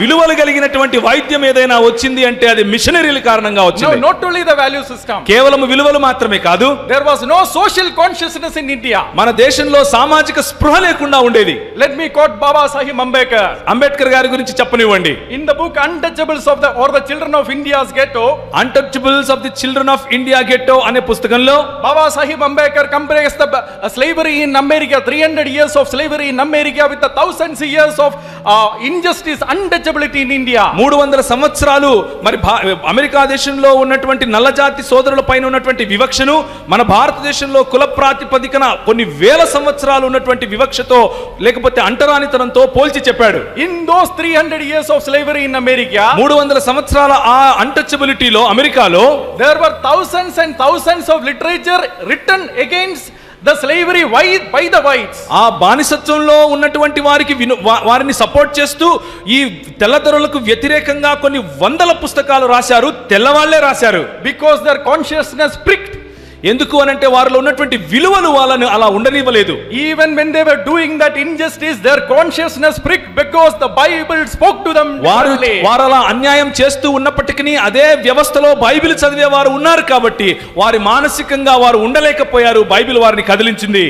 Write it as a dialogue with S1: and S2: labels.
S1: విలువలు కలిగినటువంటి వైద్యం ఏదైనా వచ్చింది అంటే అది మిషనరీల కారణంగా వచ్చింది.
S2: Note only the value system
S1: కేవలం విలువలు మాత్రమే కాదు
S2: there was no social consciousness in India
S1: మన దేశంలో సామాజిక స్పృహ లేకుండా ఉండేది.
S2: Let me quote Baba Sahib Ambedkar
S1: Ambedkar గారి గురించి చెప్పనివ్వండి.
S2: In the book untouchables of the or the children of India's get
S1: untouchables of the children of India ghetto అనే పుస్తకంలో
S2: Baba Sahib Ambedkar compares the slavery in America 300 years of slavery in America with 1000 years of injustice, untouchability in India.
S1: మూడు వందల సంవత్సరాలు మరి America దేశంలో ఉన్నటువంటి నల్లజాతి సోదరుల పైన ఉన్నటువంటి వివక్షను మన భారతదేశంలో కుల ప్రాతిపదికన కొన్ని వేల సంవత్సరాలు ఉన్నటువంటి వివక్షతో లేకపోతే అంటరానితనంతో పోల్చి చెప్పాడు
S2: In those 300 years of slavery in America,
S1: మూడు వందల సంవత్సరాల ఆ అన్టచబిలిటీలో అమెరికాలో
S2: there were thousands and thousands of literature written against the slavery why, by the whites.
S1: ఆ బానిసత్వంలో ఉన్నటువంటి వారికి విను వా- వారిని సపోర్ట్ చేస్తూ ఈ తెల్లదొరలకు వ్యతిరేకంగా కొన్ని వందల పుస్తకాలు రాశారు తెల్లవాళ్ళే రాశారు
S2: Because their consciousness pricked.
S1: ఎందుకు అనంటే వారిలో ఉన్నటువంటి విలువలు వాళ్ళని అలా ఉండనివ్వలేదు
S2: Even when they were doing that injustice, their consciousness pricked because the Bible spoke to them
S1: వారు. వారు అలా అన్యాయం చేస్తూ ఉన్నప్పటికీ అదే వ్యవస్థలో బైబిల్ చదివే వారు ఉన్నారు కాబట్టి వారి మానసికంగా వారు ఉండలేకపోయారు బైబిల్ వారిని కదిలించింది